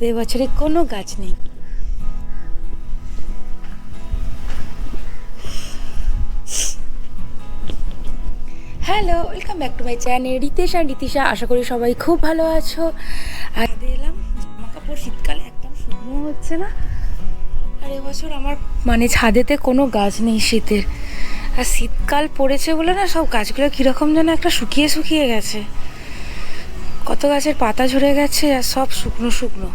ছাদে বছরে কোনো গাছ নেই। Hello, welcome back to my channel. Ritesh and Ritisha আশা করি সবাই খুব ভালো আছো। আর এলাম, জামা কাপড় শীতকালে একদম শুকনো হচ্ছে না। আর এবছর আমার মানে ছাদেতে কোনো গাছ নেই শীতের। আর শীতকাল পড়েছে বলে না সব গাছগুলো কীরকম যেন একটা শুকিয়ে শুকিয়ে গেছে। কত গাছের পাতা ঝরে গেছে আর সব শুকনো শুকনো।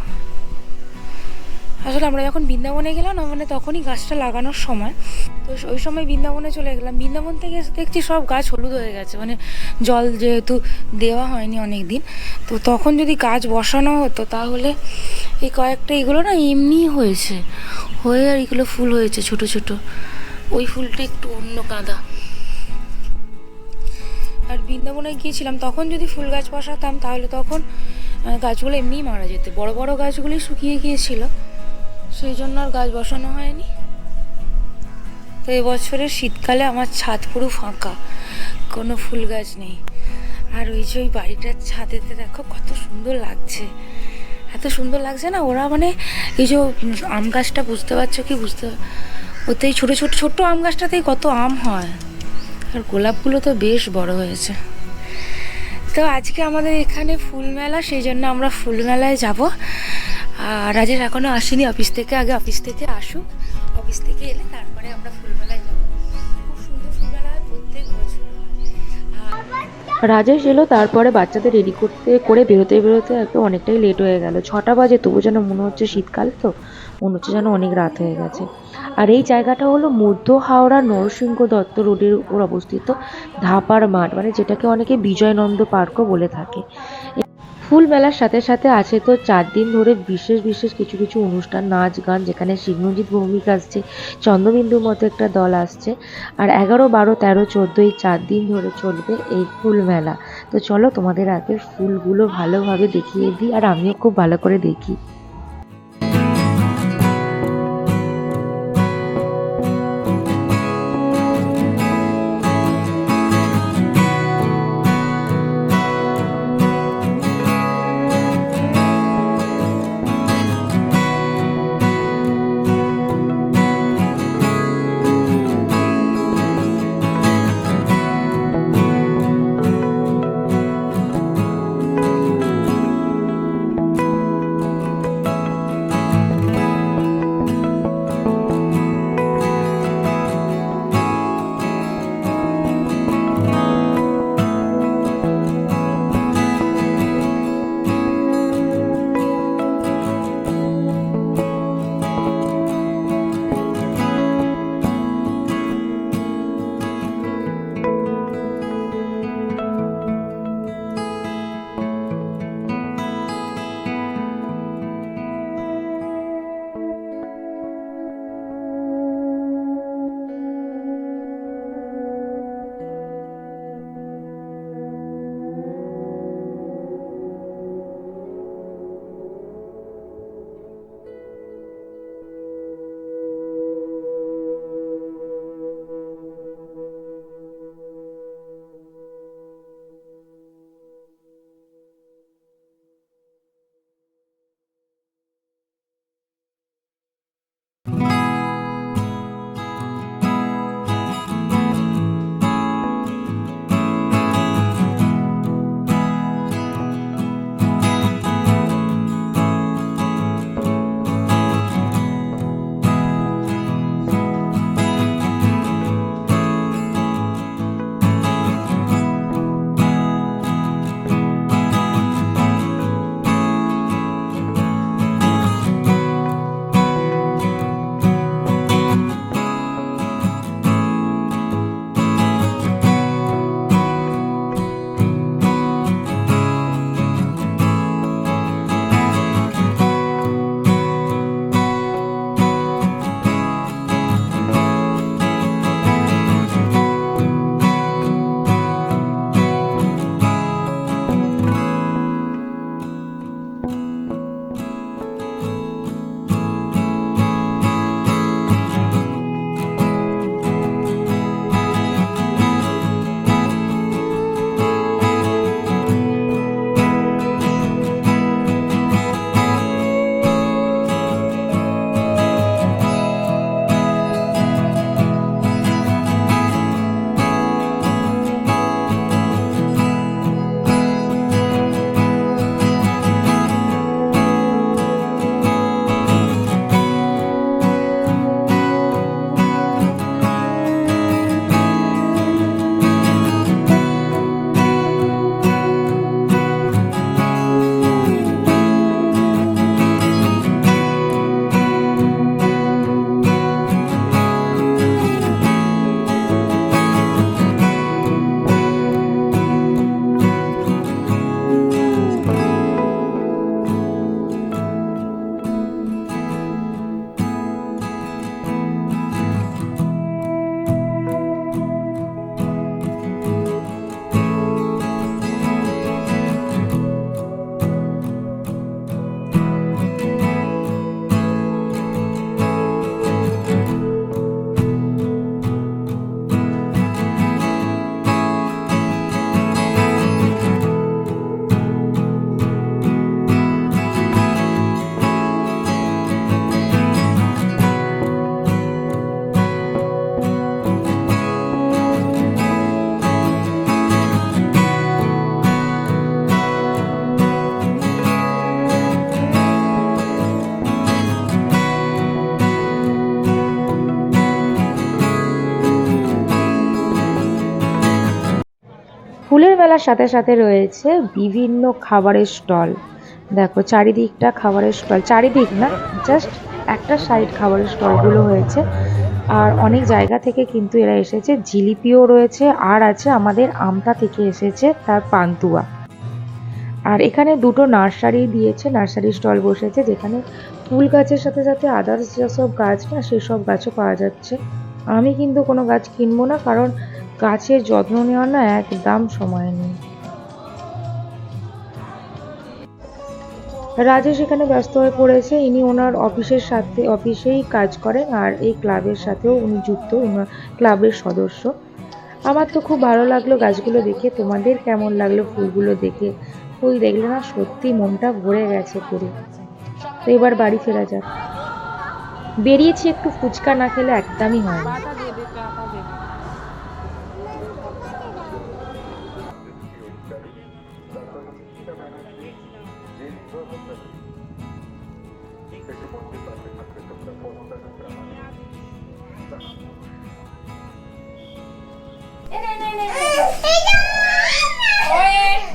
আসলে আমরা যখন বৃন্দাবনে গেলাম না মানে তখনই গাছটা লাগানোর সময়, তো ওই সময় বৃন্দাবনে চলে গেলাম। বৃন্দাবন থেকে দেখছি সব গাছ হলুদ হয়ে গেছে মানে জল যেহেতু দেওয়া হয়নি অনেক দিন তো তখন যদি গাছ বসানো হতো তাহলে এই কয়েকটা এগুলো না এমনি হয়েছে, হয়ে আর এগুলো ফুল হয়েছে ছোট ছোট। ওই ফুলটা একটু অন্য কাঁদা আর বৃন্দাবনে গিয়েছিলাম, তখন যদি ফুল গাছ বসাতাম, তাহলে তখন গাছগুলো এমনিই মারা যেত। বড় বড় গাছগুলি শুকিয়ে গিয়েছিল। সেই জন্য আর গাছ বসানো হয়নি। তো এবছরের শীতকালে আমার ছাদ পুরো ফাঁকা। কোনো ফুল গাছ নেই। আর ওই যে ওই বাড়িটার ছাদেতে দেখো কত সুন্দর লাগছে। এত সুন্দর লাগছে না? ওরা মানে এই যে আম গাছটা বুঝতে পারছ কি? বুঝতে ওতেই ছোটো ছোটো ছোট্ট আম গাছটাতেই কত আম হয়। আর গোলাপগুলো তো বেশ বড় হয়েছে। তো আজকে আমাদের এখানে ফুল মেলা, সেই জন্য আমরা ফুল মেলায় যাব। আর রাজেশ এখনও আসেনি অফিস থেকে, আগে অফিস থেকে আসুক। অফিস থেকে এলে তারপরে আমরা ফুল মেলায় যাব। রাজেশ এলো তারপরে বাচ্চাদের রেডি করতে, করে বেরোতে বেরোতে একদম অনেকটাই লেট হয়ে গেল। ছটা বাজে, তবু যেন মনে হচ্ছে শীতকাল তো, মনে হচ্ছে যেন অনেক রাত হয়ে গেছে। আর এই জায়গাটা হলো মধ্য হাওড়া নরসিংহ দত্ত রোডের উপর অবস্থিত ধাপার মাঠ মানে যেটাকে অনেকে বিজয়নন্দ পার্কও বলে থাকে। ফুল মেলার সাথে সাথে আছে তো চার দিন ধরে বিশেষ বিশেষ কিছু কিছু অনুষ্ঠান, নাচ গান, যেখানে শিবনজিৎ ভৌমিক আসছে, চন্দ্রবিন্দুর মতো একটা দল আসছে। আর এগারো, বারো, তেরো, চোদ্দ এই চার দিন ধরে চলবে এই ফুল মেলা। তো চলো তোমাদের আগে ফুলগুলো ভালোভাবে দেখিয়ে দিই, আর আমিও খুব ভালো করে দেখি। মেলার সাথে সাথে রয়েছে বিভিন্ন খাবারের স্টল। দেখো, চারিদিকটা খাবারের স্টল। চারিদিক না জাস্ট একটা সাইড খাবারের স্টলগুলো হয়েছে। আর অনেক জায়গা থেকে কিন্তু এরা এসেছে। জিলিপিও রয়েছে, আর আছে আমাদের আমতা থেকে এসেছে তার পান্তুয়া। আর এখানে দুটো নার্সারি দিয়েছে, নার্সারি স্টল বসেছে, যেখানে ফুল গাছের সাথে সাথে আদার্স যেসব গাছ না, সেসব গাছও পাওয়া যাচ্ছে। আমি কিন্তু কোনো গাছ কিনবো না, কারণ গাছের যত্ন নেওয়া না একদম সময় নেই। রাজেশ এখানে ব্যস্ত হয়ে পড়েছে। ইনি ওনার অফিসের সাথে, অফিসেই কাজ করেন আর এই ক্লাবের সাথেও উনি যুক্ত ওনার ক্লাবের সদস্য। আমার তো খুব ভালো লাগল গাছগুলো দেখে। তোমাদের কেমন লাগল ফুলগুলো দেখে? ফুল দেখলে না সত্যি মনটা ভরে গেছে পুরো। তো এবার বাড়ি ফেরা যাক। বেরিয়েছি একটু ফুচকা না খেলে একদমই হয় না।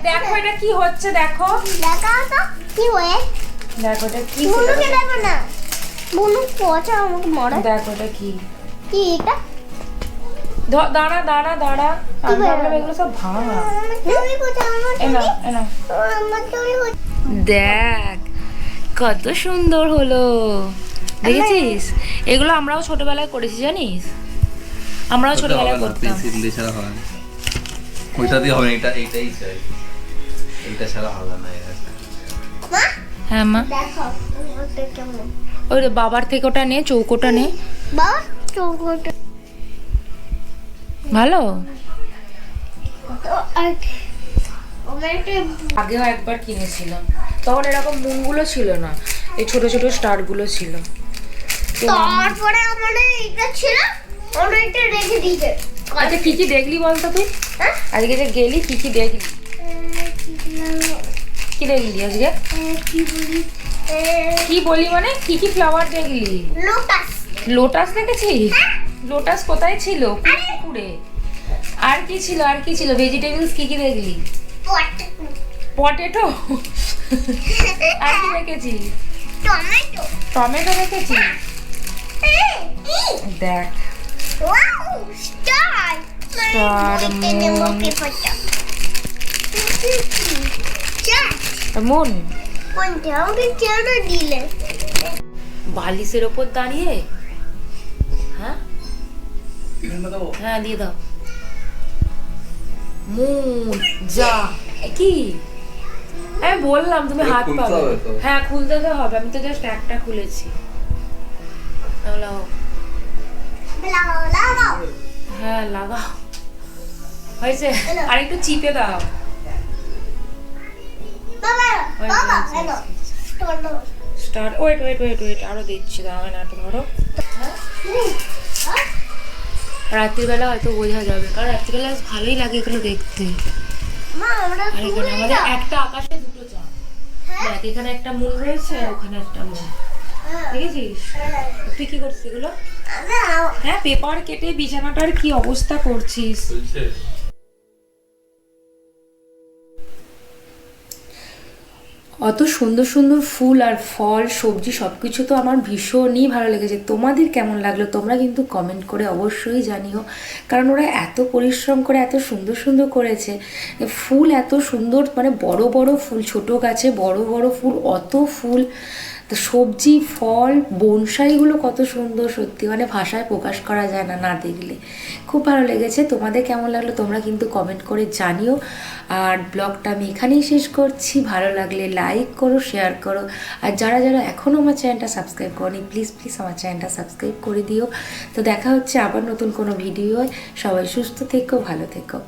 দেখো এটা কি হচ্ছে দেখো দেখাও তো কি হয়ে দেখো। এটা কি বুনুকে দেখো না। বুনু পচা আমাকে মরে। দেখো এটা কি। কি এটা? দাঁড়া দাঁড়া দাঁড়া। আমি ভাবলাম এগুলো সব ভাঙা। দেখ কত সুন্দর হলো। দেখেছিস? এগুলো আমরাও ছোটবেলায় করেছি জানিস? আমরাও ছোটবেলায় করতাম। হয় না। ওইটা দিয়ে হবে এটা এইটাই চাই। এইটা ছাড়া হবে না এর। কাছে। মা? হ্যাঁ মা। দেখো ওই বাবার থেকে ওটা নে চৌকোটা নে। বাবা চৌকোটা ভালো? আর আগেও একবার কিনেছিলাম। তখন এরকম মুনগুলো ছিল না। এই ছোট ছোট স্টারগুলো ছিল। তারপরে আমার এইটা ছিল ওটা একটা রেখে দিয়েছে। আচ্ছা কি কি দেখলি বলতো তুই? হ্যাঁ? আজকে যে গেলি কি কি দেখলি? কি দেখলি আজকে? কি বলি কি বলি মানে? কি কি ফ্লাওয়ার দেখলি? লোটাস লোটাস দেখেছিস? লোটাস কোথায় ছিল? পুকুরে আর কি ছিল আর কি ছিল? ভেজিটেবলস কি কি দেখলি? পটেটো আর কি দেখেছিস টমেটো টমেটো দেখেছিস দেখ. মন বালিশের ওপর দাঁড়িয়ে হ্যাঁ দিয়ে দাও মুন যা কি আমি বললাম তুমি হাত পাবে। হ্যাঁ খুলতে তো হবে। আমি তো জাস্ট একটা খুলেছি। লাগাও। হ্যাঁ লাগাও। হয়েছে? আর একটু চিপে দাও। Start wait wait wait wait আরও দিচ্ছি দাঁড়াবে না একটু ধরো। রাত্রিবেলা হয়তো বোঝা যাবে কারণ রাত্রিবেলা ভালোই লাগে এগুলো দেখতে। আর এখানে আমাদের একটা আকাশে দুটো চাঁদ। দেখ এখানে একটা মুন রয়েছে আর ওখানে একটা মুন দেখেছিস? তুই কি করছিস এগুলো? হ্যাঁ পেপার কেটে বিছানাটার কি অবস্থা করছিস? অত সুন্দর সুন্দর ফুল আর ফল, সবজি সব কিছু তো আমার ভীষণই ভালো লেগেছে। তোমাদের কেমন লাগল তোমরা কিন্তু কমেন্ট করে অবশ্যই জানিও। কারণ ওরা এত পরিশ্রম করে, এত সুন্দর সুন্দর করেছে। ফুল এত সুন্দর মানে বড় বড় ফুল, ছোট গাছে বড় বড় ফুল, অত ফুল। তো সবজি, ফল বনসাইগুলো কত সুন্দর সত্যি। মানে ভাষায় প্রকাশ করা যায় না না দেখলে। খুব ভালো লেগেছে। তোমাদের কেমন লাগল তোমরা কিন্তু কমেন্ট করে জানিও। আর ব্লগটা আমি এখানেই শেষ করছি। ভালো লাগলে লাইক করো শেয়ার করো। আর যারা যারা এখনও আমার চ্যানেলটা সাবস্ক্রাইব করনি প্লিজ প্লিজ আমার চ্যানেলটা সাবস্ক্রাইব করে দিও। তো দেখা হচ্ছে আবার নতুন কোনো ভিডিও সবাই সুস্থ থেকো, ভালো থেকো।